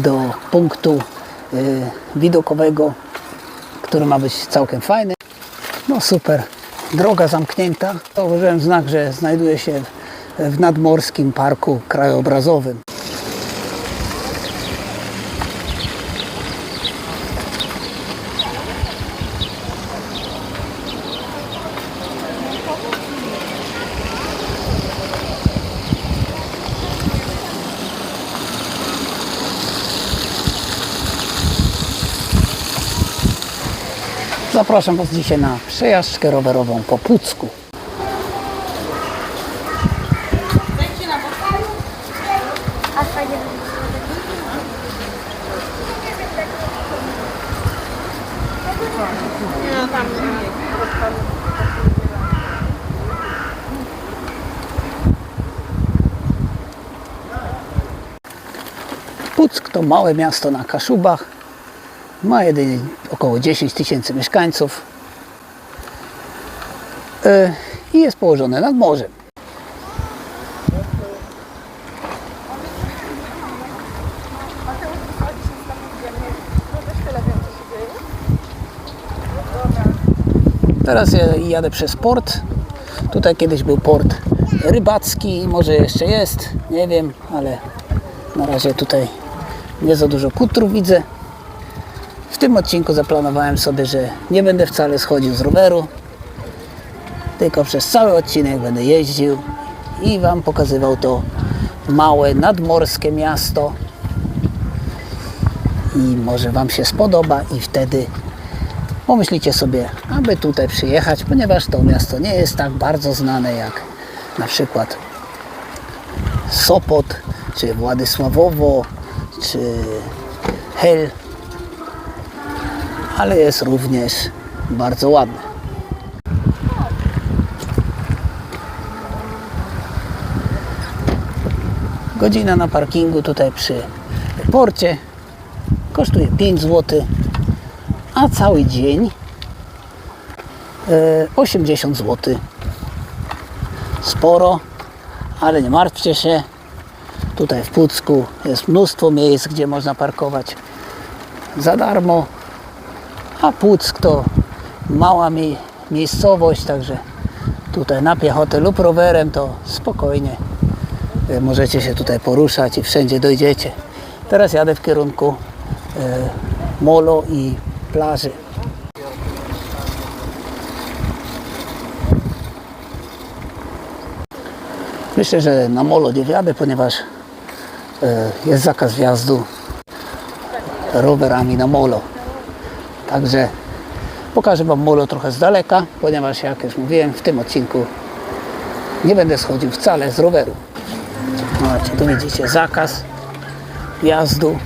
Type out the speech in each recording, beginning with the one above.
do punktu y, widokowego, który ma być całkiem fajny. No super, droga zamknięta. Zauważyłem znak, że znajduje się w nadmorskim parku krajobrazowym. Zapraszam Was dzisiaj na przejażdżkę rowerową po Pucku. Fajnie Puck to małe miasto na Kaszubach. Ma jedynie około 10 tysięcy mieszkańców E, i jest położone nad morzem. Teraz ja- jadę przez port. Tutaj kiedyś był port rybacki, może jeszcze jest, nie wiem, ale na razie tutaj nie za dużo kutrów widzę. Tym odcinku zaplanowałem sobie, że nie będę wcale schodził z roweru, tylko przez cały odcinek będę jeździł i Wam pokazywał to małe, nadmorskie miasto. I może Wam się spodoba i wtedy pomyślicie sobie, aby tutaj przyjechać, ponieważ to miasto nie jest tak bardzo znane jak na przykład Sopot, czy Władysławowo, czy Hel, ale jest również bardzo ładne. Godzina na parkingu tutaj przy porcie kosztuje 5 zł, a cały dzień e, 80 zł. Sporo, ale nie martwcie się. Tutaj w Pucku jest mnóstwo miejsc, gdzie można parkować za darmo. A Puck to mała mi- miejscowość, także tutaj na piechotę lub rowerem to spokojnie e, możecie się tutaj poruszać i wszędzie dojdziecie. Teraz jadę w kierunku e, molo i plaży. Myślę, że na molo nie wjadę, ponieważ e, jest zakaz wjazdu rowerami na molo. Także pokażę Wam molo trochę z daleka, ponieważ jak już mówiłem w tym odcinku nie będę schodził wcale z roweru. Zobaczcie, tu widzicie zakaz wjazdu.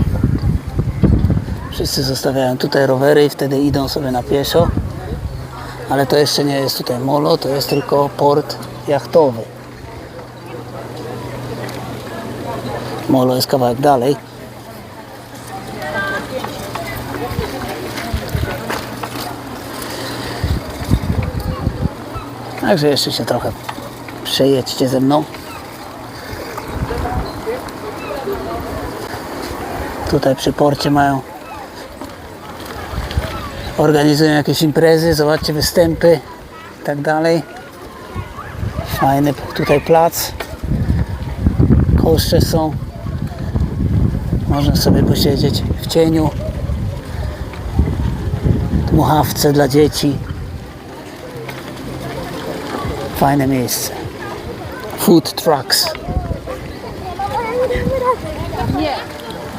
Wszyscy zostawiają tutaj rowery i wtedy idą sobie na pieszo. Ale to jeszcze nie jest tutaj molo, to jest tylko port jachtowy. Molo jest kawałek dalej. Także jeszcze się trochę przejedźcie ze mną. Tutaj przy porcie mają organizują jakieś imprezy, zobaczcie występy i tak dalej. Fajny tutaj plac. Koszcze są. Można sobie posiedzieć w cieniu. Dmuchawce dla dzieci. Fajne miejsce. Food trucks.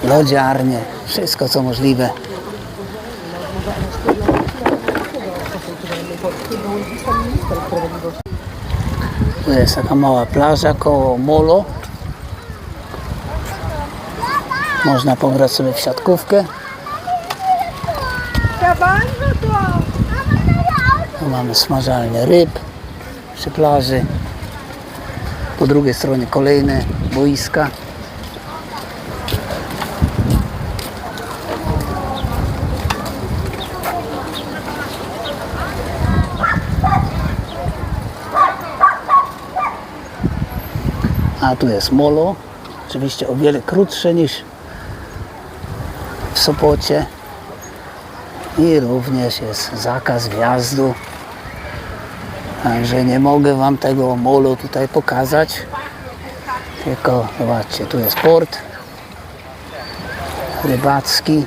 Lodziarnie. Wszystko co możliwe. Tu jest taka mała plaża koło molo. Można pograć sobie w siatkówkę. Tu mamy smażalnię ryb przy plaży. Po drugiej stronie kolejne boiska. A tu jest molo. Oczywiście o wiele krótsze niż w Sopocie i również jest zakaz wjazdu. Także nie mogę Wam tego molu tutaj pokazać. Tylko zobaczcie, tu jest port rybacki.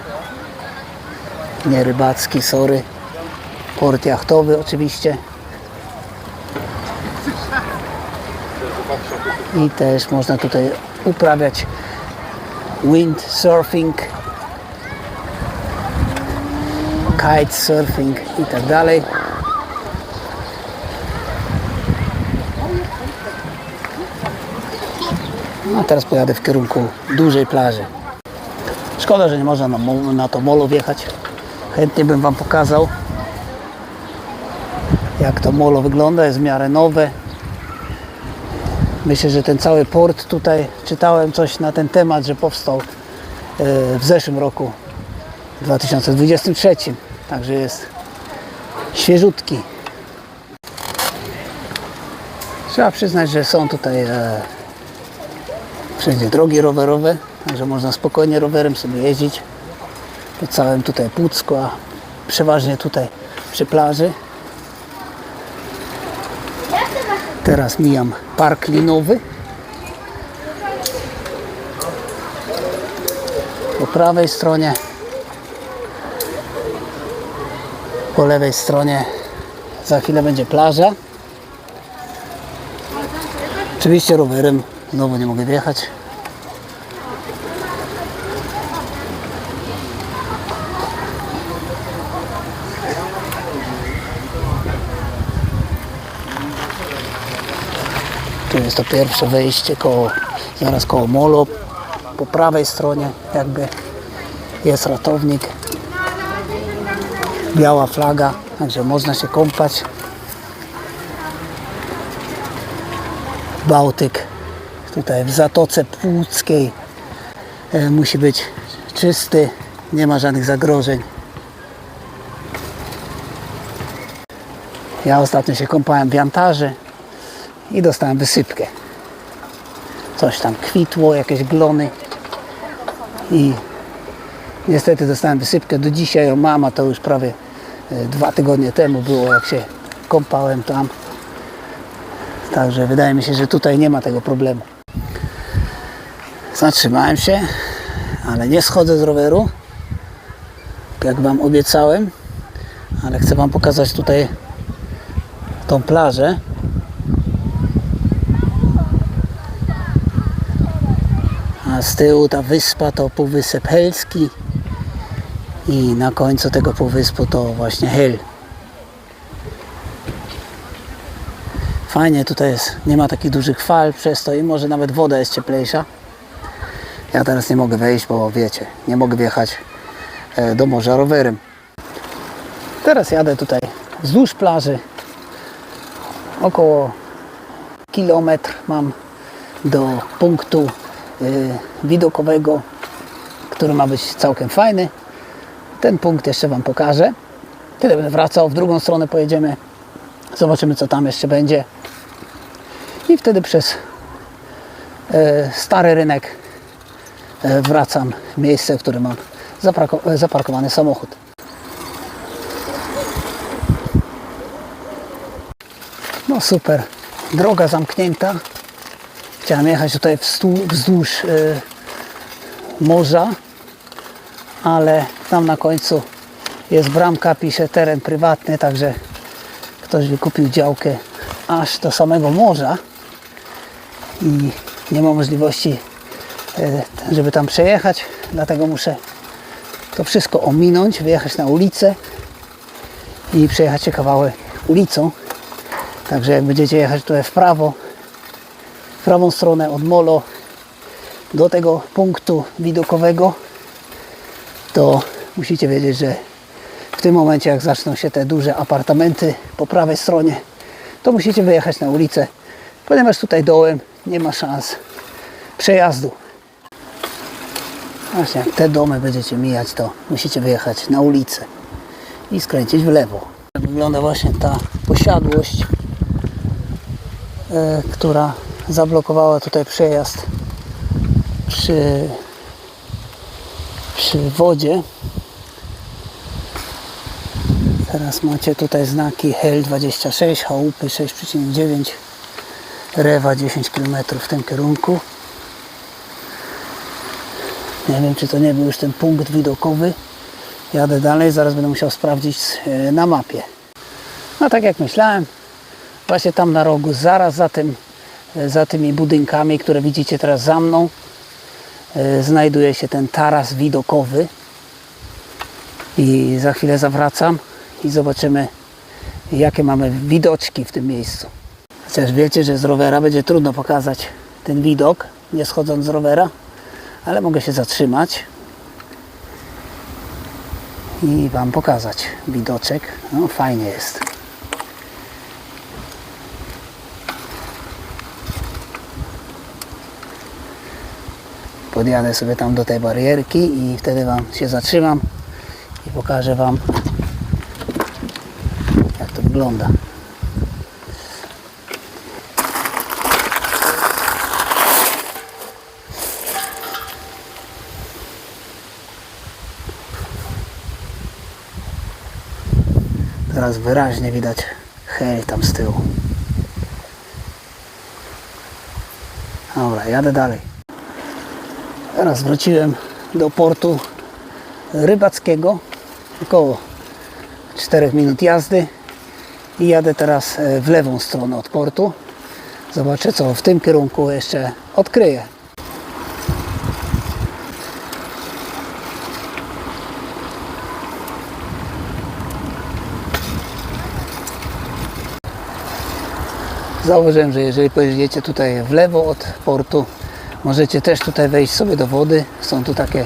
Nie rybacki, sorry. Port jachtowy oczywiście. I też można tutaj uprawiać windsurfing, kitesurfing i tak dalej. No, teraz pojadę w kierunku dużej plaży. Szkoda, że nie można na, na to molo wjechać. Chętnie bym Wam pokazał, jak to molo wygląda. Jest w miarę nowe. Myślę, że ten cały port tutaj, czytałem coś na ten temat, że powstał e, w zeszłym roku, 2023. Także jest świeżutki. Trzeba przyznać, że są tutaj e, wszędzie drogi rowerowe, także można spokojnie rowerem sobie jeździć po całym tutaj Pucku, a przeważnie tutaj przy plaży. Teraz mijam park linowy. Po prawej stronie, po lewej stronie za chwilę będzie plaża. Oczywiście rowerem znowu nie mogę wjechać. Tu jest to pierwsze wejście koło, zaraz koło molo. Po prawej stronie jakby jest ratownik. Biała flaga, także można się kąpać. Bałtyk tutaj w Zatoce Płuckiej e, musi być czysty, nie ma żadnych zagrożeń. Ja ostatnio się kąpałem w Jantarze i dostałem wysypkę. Coś tam kwitło, jakieś glony i niestety dostałem wysypkę. Do dzisiaj ją mam, a to już prawie e, dwa tygodnie temu było, jak się kąpałem tam. Także wydaje mi się, że tutaj nie ma tego problemu. Zatrzymałem się, ale nie schodzę z roweru, jak Wam obiecałem, ale chcę Wam pokazać tutaj tą plażę. A z tyłu ta wyspa to Półwysep Helski i na końcu tego półwyspu to właśnie Hel. Fajnie tutaj jest, nie ma takich dużych fal przez to i może nawet woda jest cieplejsza. Ja teraz nie mogę wejść, bo wiecie, nie mogę wjechać e, do morza rowerem. Teraz jadę tutaj wzdłuż plaży. Około kilometr mam do punktu y, widokowego, który ma być całkiem fajny. Ten punkt jeszcze Wam pokażę. Kiedy będę wracał, w drugą stronę pojedziemy. Zobaczymy, co tam jeszcze będzie. I wtedy przez e, stary rynek e, wracam w miejsce, w którym mam e, zaparkowany samochód. No super, droga zamknięta. Chciałem jechać tutaj wzdłuż, e, morza, ale tam na końcu jest bramka, pisze teren prywatny, także ktoś wykupił działkę aż do samego morza i nie ma możliwości, e, żeby tam przejechać, dlatego muszę to wszystko ominąć, wyjechać na ulicę i przejechać się kawałek ulicą. Także jak będziecie jechać tutaj w prawo, w prawą stronę od Molo do tego punktu widokowego, to musicie wiedzieć, że w tym momencie jak zaczną się te duże apartamenty po prawej stronie, to musicie wyjechać na ulicę, ponieważ tutaj dołem nie ma szans przejazdu. Właśnie jak te domy będziecie mijać, to musicie wyjechać na ulicę i skręcić w lewo. Tak wygląda właśnie ta posiadłość, e, która zablokowała tutaj przejazd przy przy wodzie. Teraz macie tutaj znaki HEL 26, chałupy 6,9, Rewa 10 km w tym kierunku. Nie wiem, czy to nie był już ten punkt widokowy. Jadę dalej, zaraz będę musiał sprawdzić e, na mapie. No tak jak myślałem, właśnie tam na rogu, zaraz za, tym, e, za tymi budynkami, które widzicie teraz za mną, e, znajduje się ten taras widokowy. I za chwilę zawracam i zobaczymy, jakie mamy widoczki w tym miejscu. Chociaż wiecie, że z rowera będzie trudno pokazać ten widok, nie schodząc z rowera, ale mogę się zatrzymać i Wam pokazać widoczek. No fajnie jest. Podjadę sobie tam do tej barierki i wtedy Wam się zatrzymam i pokażę Wam jak to wygląda. Teraz wyraźnie widać hej tam z tyłu. Dobra, jadę dalej. Teraz wróciłem do portu rybackiego. Około 4 minut jazdy. I jadę teraz e, w lewą stronę od portu. Zobaczę co w tym kierunku jeszcze odkryję. Zauważyłem, że jeżeli pojedziecie tutaj w lewo od portu, możecie też tutaj wejść sobie do wody. Są tu takie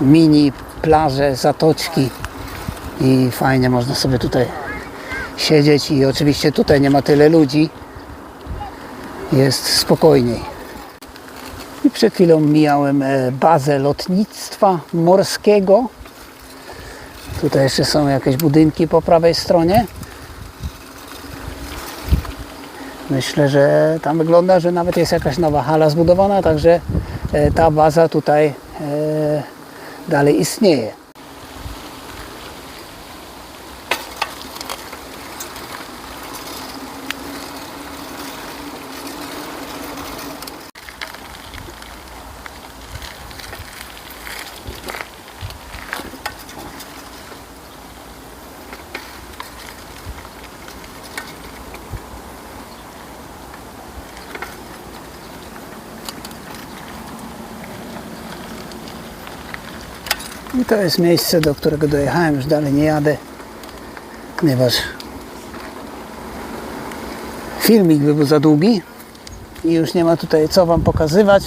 mini plaże, zatoczki i fajnie można sobie tutaj siedzieć i oczywiście tutaj nie ma tyle ludzi. Jest spokojniej. I przed chwilą mijałem e, bazę lotnictwa morskiego. Tutaj jeszcze są jakieś budynki po prawej stronie. Myślę, że tam wygląda, że nawet jest jakaś nowa hala zbudowana, także e, ta baza tutaj e, dalej istnieje. I to jest miejsce, do którego dojechałem, już dalej nie jadę, ponieważ filmik by był za długi i już nie ma tutaj co Wam pokazywać.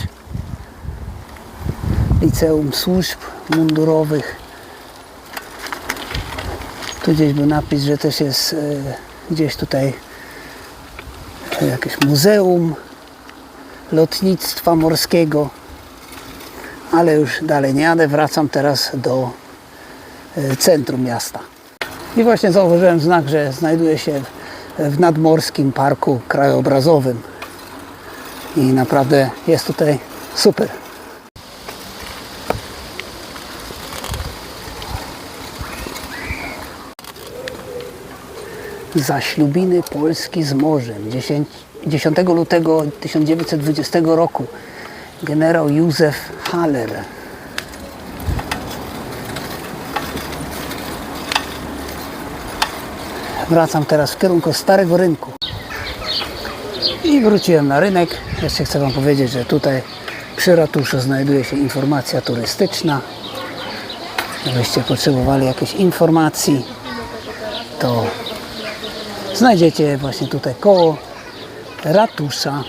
Liceum Służb Mundurowych. Tu gdzieś był napis, że też jest e, gdzieś tutaj e, jakieś muzeum lotnictwa morskiego ale już dalej nie jadę, wracam teraz do e, centrum miasta. I właśnie zauważyłem znak, że znajduje się w nadmorskim parku krajobrazowym. I naprawdę jest tutaj super. Zaślubiny Polski z morzem 10, 10 lutego 1920 roku generał Józef Haller. Wracam teraz w kierunku Starego Rynku. I wróciłem na rynek. Jeszcze chcę Wam powiedzieć, że tutaj przy ratuszu znajduje się informacja turystyczna. Gdybyście potrzebowali jakiejś informacji, to znajdziecie właśnie tutaj koło ratusza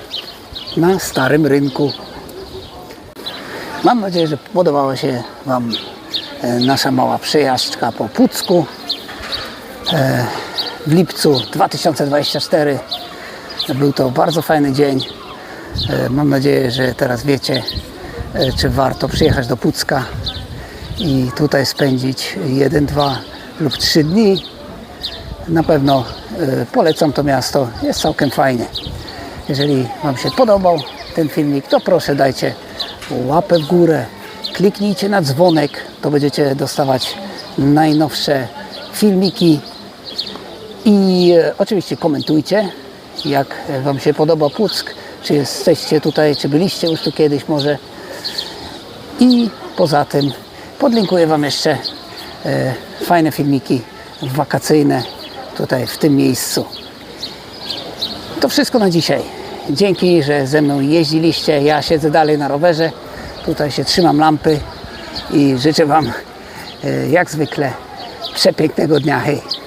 na Starym Rynku. Mam nadzieję, że podobała się Wam e, nasza mała przejażdżka po Pucku e, w lipcu 2024. Był to bardzo fajny dzień. E, Mam nadzieję, że teraz wiecie, czy warto przyjechać do Pucka i tutaj spędzić jeden, dwa lub trzy dni. Na pewno polecam to miasto, jest całkiem fajnie. Jeżeli Wam się podobał ten filmik, to proszę dajcie łapę w górę, kliknijcie na dzwonek, to będziecie dostawać najnowsze filmiki i e, oczywiście komentujcie, jak Wam się podoba Puck, czy jesteście tutaj, czy byliście już tu kiedyś może. I poza tym podlinkuję Wam jeszcze e, fajne filmiki wakacyjne tutaj w tym miejscu. To wszystko na dzisiaj. Dzięki, że ze mną jeździliście. Ja siedzę dalej na rowerze. Tutaj się trzymam lampy i życzę Wam e, jak zwykle przepięknego dnia. Hej!